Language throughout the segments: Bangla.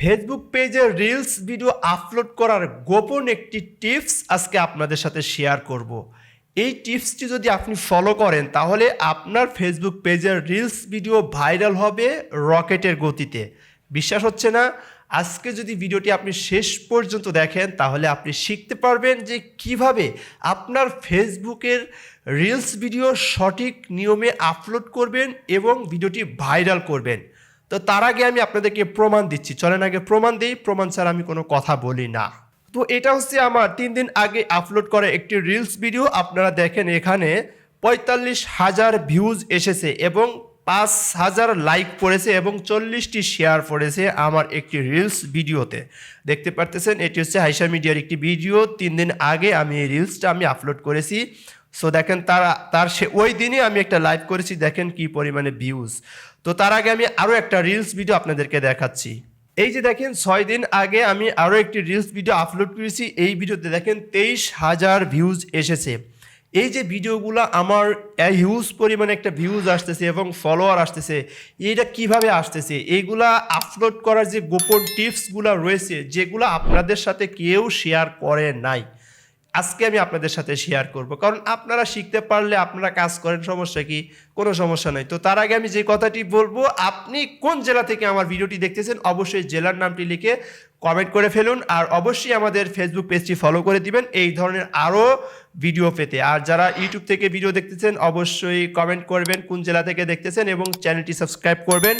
ফেসবুক পেজে রিলস ভিডিও আপলোড করার গোপন একটি টিপস আজকে আপনাদের সাথে শেয়ার করব। এই টিপসটি যদি আপনি ফলো করেন, তাহলে আপনার ফেসবুক পেজের রিলস ভিডিও ভাইরাল হবে রকেটের গতিতে। বিশ্বাস হচ্ছে না? আজকে যদি ভিডিওটি আপনি শেষ পর্যন্ত দেখেন, তাহলে আপনি শিখতে পারবেন যে কীভাবে আপনার ফেসবুকের রিলস ভিডিও সঠিক নিয়মে আপলোড করবেন এবং ভিডিওটি ভাইরাল করবেন। তো তার আগে আমি আপনাদেরকে প্রমাণ দিচ্ছি। চলেন আগে প্রমাণ দিই, প্রমাণ ছাড়া আমি কোনো কথা বলি না। তো এটা হচ্ছে আমার তিন দিন আগে আপলোড করা একটি রিলস ভিডিও আপনারা দেখেন এখানে পঁয়তাল্লিশ হাজার ভিউজ এসেছে এবং পাঁচ হাজার লাইক পড়েছে এবং চল্লিশটি শেয়ার পড়েছে আমার একটি রিলস ভিডিওতে দেখতে পারতেছেন, এটি হচ্ছে হাইসা মিডিয়ার একটি ভিডিও তিন দিন আগে আমি এই রিলসটা আমি আপলোড করেছি। সো দেখেন তারা, তার সে, ওই দিনই আমি একটা লাইভ করেছি, দেখেন কি পরিমাণে ভিউজ তো তার আগে আমি আরও একটা রিলস ভিডিও আপনাদেরকে দেখাচ্ছি। এই যে দেখেন, ছয় দিন আগে আমি আরও একটি রিলস ভিডিও আপলোড করেছি, এই ভিডিওতে দেখেন তেইশ হাজার ভিউজ এসেছে। এই যে ভিডিওগুলো আমার হিউজ পরিমাণে একটা ভিউজ আসতেছে এবং ফলোয়ার আসতেছে, এইটা কীভাবে আসতেছে? এইগুলা আপলোড করার যে গোপন টিপসগুলো রয়েছে, যেগুলো আপনাদের সাথে কেউ শেয়ার করে নাই। আজকে আমি আপনাদের সাথে শেয়ার করব। কারণ আপনারা শিখতে পারলে আপনারা কাজ করেন, সমস্যা কি? কোনো সমস্যা নেই। তো তার আগে আমি যে কথাটি বলব, আপনি কোন জেলা থেকে আমার ভিডিওটি দেখতেছেন, অবশ্যই জেলার নামটি লিখে কমেন্ট করে ফেলুন আর অবশ্যই আমাদের ফেসবুক পেজটি ফলো করে দিবেন এই ধরনের আরও ভিডিও পেতে। আর যারা ইউটিউব থেকে ভিডিও দেখতেছেন, অবশ্যই কমেন্ট করবেন কোন জেলা থেকে দেখতেছেন এবং চ্যানেলটি সাবস্ক্রাইব করবেন।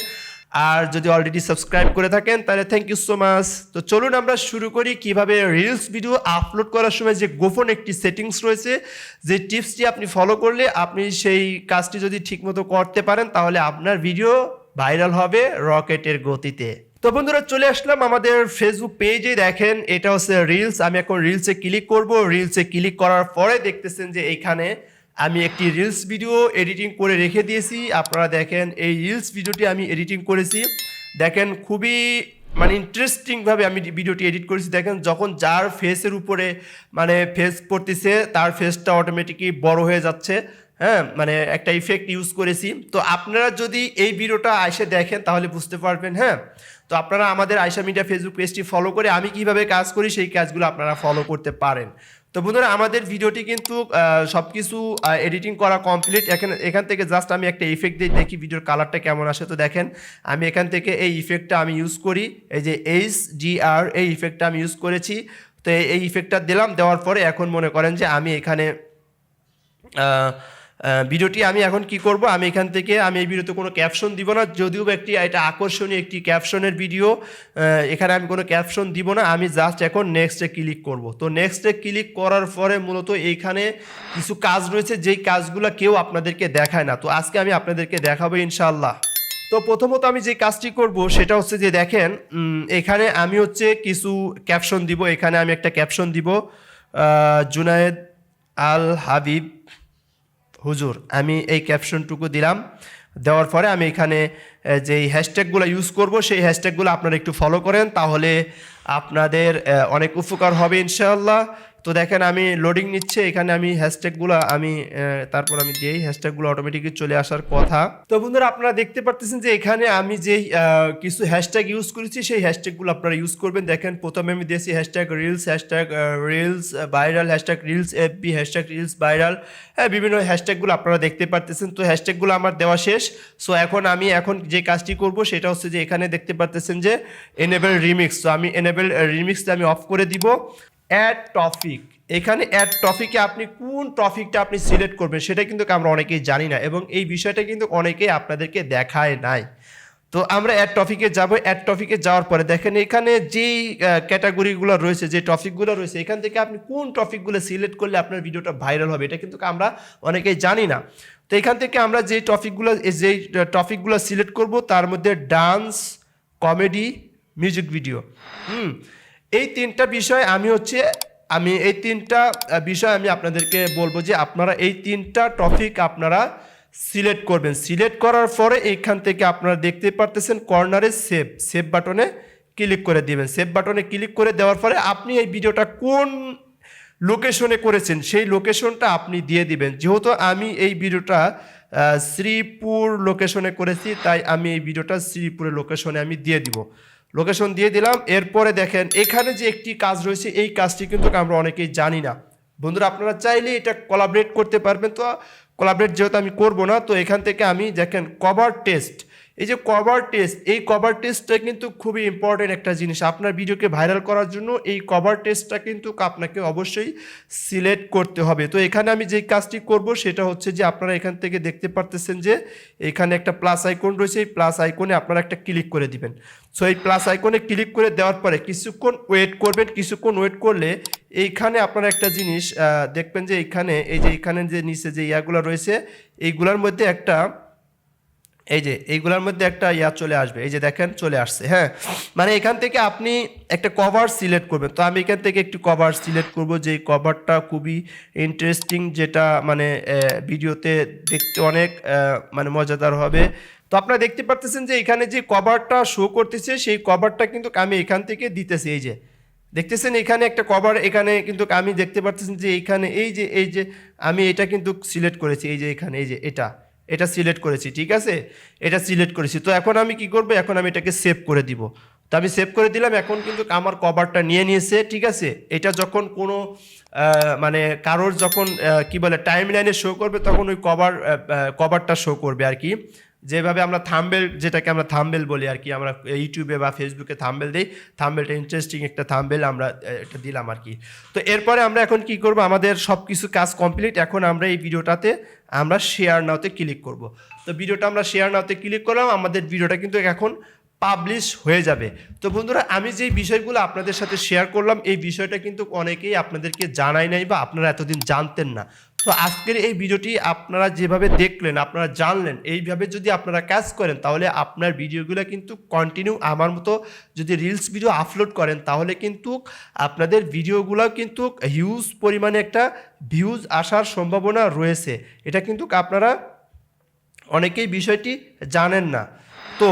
আর যদি অলরেডি সাবস্ক্রাইব করে থাকেন, তাহলে থ্যাংক ইউ সো মাচ তো চলুন আমরা শুরু করি কীভাবে রিলস ভিডিও আপলোড করার সময় যে গোপন একটি সেটিংস রয়েছে, যে টিপসটি আপনি ফলো করলে আপনি সেই কাজটি যদি ঠিকমতো করতে পারেন, তাহলে আপনার ভিডিও ভাইরাল হবে রকেটের গতিতে। তো বন্ধুরা, চলে আসলাম আমাদের ফেসবুক পেজে দেখেন, এটা হচ্ছে রিলস আমি এখন রিলসে ক্লিক করব। রিলসে ক্লিক করার পরে দেখতেছেন যে এইখানে আমি একটি রিলস ভিডিও এডিটিং করে রেখে দিয়েছি। আপনারা দেখেন, এই রিলস ভিডিওটি আমি এডিটিং করেছি। দেখেন, খুবই মানে ইন্টারেস্টিংভাবে আমি ভিডিওটি এডিট করেছি। দেখেন, যখন যার ফেসের উপরে মানে ফেস পড়তেছে, তার ফেসটা অটোমেটিকই বড় হয়ে যাচ্ছে। হ্যাঁ মানে একটা ইফেক্ট ইউজ করেছি। তো আপনারা যদি এই ভিডিওটা এসে দেখেন, তাহলে বুঝতে পারবেন হ্যাঁ। তো আপনারা আমাদের আয়সা মিডিয়া ফেসবুক পেজটি ফলো করে আমি কীভাবে কাজ করি, সেই কাজগুলো আপনারা ফলো করতে পারেন। তো বন্ধুরা, আমাদের ভিডিওটি কিন্তু সব কিছু এডিটিং করা কমপ্লিট এখানে, এখান থেকে জাস্ট আমি একটা ইফেক্ট দিয়ে দেখি ভিডিওর কালারটা কেমন আসে। তো দেখেন, আমি এখান থেকে এই ইফেক্টটা আমি ইউজ করি। এই যে এইচ জি আর এই ইফেক্টটা আমি ইউজ করেছি। তো এই ইফেক্টটা দিলাম, দেওয়ার পরে এখন মনে করেন যে আমি এখানে ভিডিওটি আমি এখন কি করব? আমি এখান থেকে আমি এই ভিডিওতে কোনো ক্যাপশন দিব না। যদিও একটি এটা আকর্ষণীয় একটি ক্যাপশনের ভিডিও এখানে আমি কোনো ক্যাপশন দিব না। আমি জাস্ট এখন নেক্সটে ক্লিক করব। তো নেক্সটে ক্লিক করার পরে মূলত এইখানে কিছু কাজ রয়েছে, যেই কাজগুলো কেউ আপনাদেরকে দেখায় না। তো আজকে আমি আপনাদেরকে দেখাবো ইনশাল্লাহ তো প্রথমত আমি যে কাজটি করব, সেটা হচ্ছে যে দেখেন এখানে আমি হচ্ছে কিছু ক্যাপশন দিব। এখানে আমি একটা ক্যাপশন দিব। জুনায়েদ আল হাবিব হুজুর, আমি এই ক্যাপশনটুকু দিলাম। দেওয়ার পরে আমি এখানে যেই হ্যাশট্যাগুলো ইউজ করব, সেই হ্যাশট্যাগুলো আপনারা একটু ফলো করেন, তাহলে আপনাদের অনেক উপকার হবে ইনশাআল্লাহ। তো দেখেন আমি লোডিং নিচ্ছে এখানে আমি হ্যাশট্যাগুলো আমি তারপর আমি দিই হ্যাশট্যাগুলো অটোমেটিকলি চলে আসার কথা। তো বন্ধুরা আপনারা দেখতে পারতেছেন যে এখানে আমি আহ, কিছু হ্যাশট্যাগ ইউজ করেছি সেই হ্যাশট্যাগুলো আপনারা ইউজ করবেন। দেখেন প্রথমে আমি দিয়েছি hashtag reels hashtag reels viral hashtag reels FB hashtag reels viral হ্যাঁ বিভিন্ন হ্যাশট্যাগুলো আপনারা দেখতে পারতেছেন। তো হ্যাশট্যাগুলো আমার দেওয়া শেষ। সো এখন আমি এখন যে কাজটি করব সেটা হচ্ছে যে এখানে দেখতে পারতেছেন যে এনেবেল রিমিক্স তো আমি এনেবেল রিমিক্সটা আমি অফ করে দিব। অ্যাড টপিক এখানে অ্যাড টপিকে আপনি কোন টপিকটা আপনি সিলেক্ট করবেন, সেটা কিন্তু আমরা অনেকেই জানি না এবং এই বিষয়টা কিন্তু অনেকেই আপনাদেরকে দেখায় নাই। তো আমরা অ্যাড টপিকে যাব। অ্যাড টপিকে যাওয়ার পরে দেখেন এখানে যেই ক্যাটাগরিগুলো রয়েছে, যে টপিকগুলো রয়েছে, এখান থেকে আপনি কোন টপিকগুলো সিলেক্ট করলে আপনার ভিডিওটা ভাইরাল হবে, এটা কিন্তু আমরা অনেকেই জানি না। তো এখান থেকে আমরা যে টপিকগুলো যেই টপিকগুলো সিলেক্ট করব, তার মধ্যে dance comedy music video hmm এই তিনটা বিষয় আমি হচ্ছে, আমি এই তিনটা বিষয় আমি আপনাদেরকে বলব যে আপনারা এই তিনটা টপিক আপনারা সিলেক্ট করবেন। সিলেক্ট করার পরে এইখান থেকে আপনারা দেখতে পারতেছেন কর্নারে সেভ সেভ বাটনে ক্লিক করে দিবেন। সেভ বাটনে ক্লিক করে দেওয়ার পরে আপনি এই ভিডিওটা কোন লোকেশনে করেছেন, সেই লোকেশনটা আপনি দিয়ে দিবেন। যেহেতু আমি এই ভিডিওটা শ্রীপুর লোকেশনে করেছি, তাই আমি এই ভিডিওটা শ্রীপুরের লোকেশনে আমি দিয়ে দিব। লোকেশন দিয়ে দিলাম, এরপরে দেখেন এখানে যে একটি কাজ রয়েছে, এই কাজটি কিন্তু আমরা অনেকেই জানি না। বন্ধুরা, আপনারা চাইলে এটা কোলাবরেট করতে পারবেন। তো কোলাবরেট যেহেতু আমি করব না, তো এখান থেকে আমি দেখেন কভার টেস্ট এই যে কভার টেস্ট এই কভার টেস্টটা কিন্তু খুবই ইম্পর্টেন্ট একটা জিনিস। আপনার ভিডিওকে ভাইরাল করার জন্য এই কভার টেস্টটা কিন্তু আপনাকে অবশ্যই সিলেক্ট করতে হবে। তো এখানে আমি যেই কাজটি করব সেটা হচ্ছে যে আপনারা এখান থেকে দেখতে পারতেছেন যে এখানে একটা প্লাস আইকন রয়েছে। এই প্লাস আইকনে আপনারা একটা ক্লিক করে দিবেন। সো এই প্লাস আইকনে ক্লিক করে দেওয়ার পরে কিছুক্ষণ ওয়েট করবেন। কিছুক্ষণ ওয়েট করলে এইখানে আপনারা একটা জিনিস দেখবেন যে এইখানে এই যে এইখানে যে নিচে যে ইয়াগুলো রয়েছে, এইগুলোর মধ্যে একটা এই যে, এইগুলোর মধ্যে একটা ইয়া চলে আসবে। এই যে দেখেন, চলে আসছে হ্যাঁ? মানে এখান থেকে আপনি একটা কভার সিলেক্ট করবেন। তো আমি এখান থেকে একটি কভার সিলেক্ট করব যে কভারটা খুবই ইন্টারেস্টিং যেটা মানে ভিডিওতে দেখতে অনেক মানে মজাদার হবে। তো আপনারা দেখতে পারতেছেন যে, এখানে যে কভারটা শো করতেছে, সেই কভারটা কিন্তু আমি এখান থেকে দিতেছি, এই যে। দেখতেছেন, এখানে একটা কভার এখানে কিন্তু আমি দেখতে পারতেছেন যে এইখানে এই যে এই যে, আমি এটা কিন্তু সিলেক্ট করেছি, এই যে এখানে, এই যে এটা। এটা সিলেক্ট করেছি, ঠিক আছে? এটা সিলেক্ট করেছি। তো এখন আমি কি করব? এখন আমি এটাকে সেভ করে দিব। তো আমি সেভ করে দিলাম, এখন কিন্তু আমার কভারটা নিয়ে নিয়েছে, ঠিক আছে? এটা যখন কোনো মানে কারোর যখন কি বলে টাইম লাইনে শো করবে, তখন ওই কভার কভারটা শো করবে আর কি। যেভাবে আমরা থাম্বেল, যেটাকে আমরা থাম্বেল বলি আর কি, আমরা ইউটিউবে বা ফেসবুকে থাম্বেল দিই, থাম্বেলটা ইন্টারেস্টিং একটা থাম্বেল আমরা এটা দিলাম আর কি। তো এরপরে আমরা এখন কি করব? আমাদের সব কিছু কাজ কমপ্লিট এখন আমরা এই ভিডিওটাতে, আমরা শেয়ার নাওতে ক্লিক করব। তো ভিডিওটা আমরা শেয়ার নাওতে ক্লিক করলাম, আমাদের ভিডিওটা কিন্তু এখন পাবলিশ হয়ে যাবে। তো বন্ধুরা, আমি যেই বিষয়গুলো আপনাদের সাথে শেয়ার করলাম, এই বিষয়টা কিন্তু অনেকেই আপনাদেরকে জানাই নাই বা আপনারা এতদিন জানতেন না। তো আজকের এই ভিডিওটি আপনারা যেভাবে দেখলেন, আপনারা জানলেন, এইভাবে যদি আপনারা কাজ করেন, তাহলে আপনার ভিডিওগুলো কিন্তু কন্টিনিউ আমার মতো যদি রিলস ভিডিও আপলোড করেন, তাহলে কিন্তু আপনাদের ভিডিওগুলো কিন্তু হিউজ পরিমাণে একটা ভিউজ আসার সম্ভাবনা রয়েছে। এটা কিন্তু আপনারা অনেকেই বিষয়টি জানেন না। তো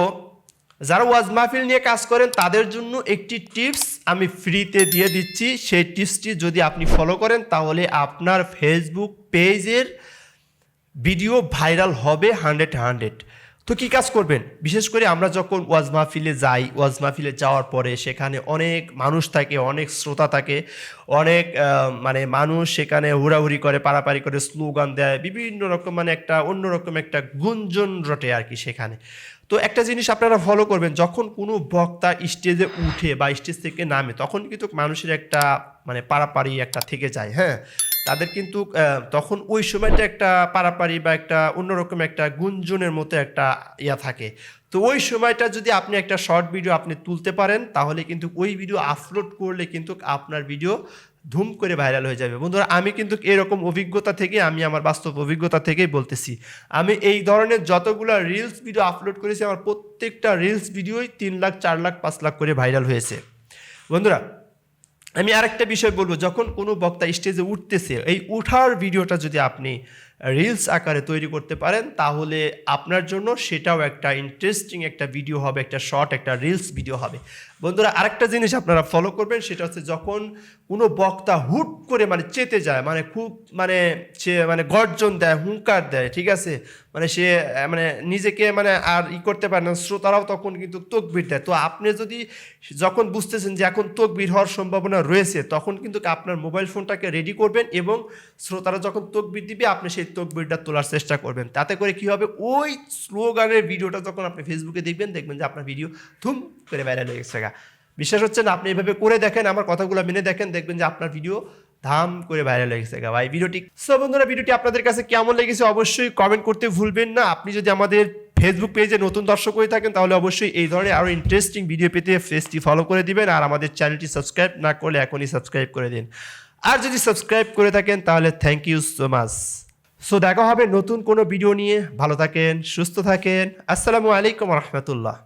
যারা ওয়াজ মাহফিল নিয়ে কাজ করেন, তাদের জন্য একটি টিপস আমি ফ্রিতে দিয়ে দিচ্ছি, সেই টিপসটি যদি আপনি ফলো করেন, তাহলে আপনার ফেসবুক পেজের ভিডিও ভাইরাল হবে হান্ড্রেড হান্ড্রেড তো কী কাজ করবেন? বিশেষ করে আমরা যখন ওয়াজ মাহফিলে যাই, ওয়াজ মাহফিলে যাওয়ার পরে সেখানে অনেক মানুষ থাকে, অনেক শ্রোতা থাকে, অনেক মানে মানুষ সেখানে হুড়াহুড়ি করে, পারাপারি করে, স্লোগান দেয়, বিভিন্ন রকম মানে একটা অন্যরকম একটা গুঞ্জন রটে আর কি সেখানে। তো একটা জিনিস আপনারা ফলো করবেন, যখন কোনো বক্তা স্টেজে উঠে বা স্টেজ থেকে নামে, তখন কিন্তু মানুষের একটা মানে পারাপারি একটা থেকে যায় হ্যাঁ? তাদের কিন্তু তখন ওই সময়টা একটা পারাপারি বা একটা অন্যরকম একটা গুঞ্জনের মতো একটা ইয়া থাকে। তো ওই সময়টা যদি আপনি একটা শর্ট ভিডিও আপনি তুলতে পারেন, তাহলে কিন্তু ওই ভিডিও আপলোড করলে কিন্তু আপনার ভিডিও ধুম করে ভাইরাল হয়ে যাবে। বন্ধুরা, আমি কিন্তু এরকম অভিজ্ঞতা থেকে, আমি আমার বাস্তব অভিজ্ঞতা থেকেই বলতেছি। আমি এই ধরনের যতগুলো রিলস ভিডিও আপলোড করেছি, আমার প্রত্যেকটা রিলস ভিডিওই তিন লাখ, চার লাখ, পাঁচ লাখ করে ভাইরাল হয়েছে। বন্ধুরা, আমি আরেকটা বিষয় বলব, যখন কোনো বক্তা স্টেজে উঠতেছে, এই উঠার ভিডিওটা যদি আপনি রিলস আকারে তৈরি করতে পারেন, তাহলে আপনার জন্য সেটাও একটা ইন্টারেস্টিং একটা ভিডিও হবে, একটা শর্ট একটা রিলস ভিডিও হবে। বন্ধুরা, আরেকটা জিনিস আপনারা ফলো করবেন, সেটা হচ্ছে যখন কোনো বক্তা হুট করে মানে চেতে যায় মানে খুব মানে সে মানে গর্জন দেয়, হুঙ্কার দেয়, ঠিক আছে? মানে সে মানে নিজেকে মানে আর ই করতে পারে না, শ্রোতারাও তখন কিন্তু তকবির দেয়। তো আপনি যদি যখন বুঝতেছেন যে এখন তকবির হওয়ার সম্ভাবনা রয়েছে, তখন কিন্তু আপনার মোবাইল ফোনটাকে রেডি করবেন এবং শ্রোতারা যখন তকবির দিবে, আপনি সেই তকবিরটা তোলার চেষ্টা করবেন। তাতে করে কি হবে? ওই স্লোগানের ভিডিওটা যখন আপনি ফেসবুকে দেখবেন দেখবেন যে আপনার ভিডিও ধুম করে ভাইরাল হয়ে গেছে। বিশ্বাস হচ্ছে না, আপনি এভাবে করে দেখেন, আমার কথাগুলো মেনে দেখেন, দেখবেন যে আপনার ভিডিও ধাম করে ভাইরাল হয়ে গেছে ভাই। ভিডিওটি সো বন্ধুরা, ভিডিওটি আপনাদের কাছে কেমন লেগেছে অবশ্যই কমেন্ট করতে ভুলবেন না। আপনি যদি আমাদের ফেসবুক পেজে নতুন দর্শক হয়ে থাকেন, তাহলে অবশ্যই এই ধরনের আরও ইন্টারেস্টিং ভিডিও পেতে পেজটি ফলো করে দিবেন, আর আমাদের চ্যানেলটি সাবস্ক্রাইব না করলে এখনই সাবস্ক্রাইব করে দিন। আর যদি সাবস্ক্রাইব করে থাকেন, তাহলে thank you so much so দেখা হবে নতুন কোনো ভিডিও নিয়ে। ভালো থাকেন, সুস্থ থাকেন। আসসালামু আলাইকুম রহমতুল্লাহ।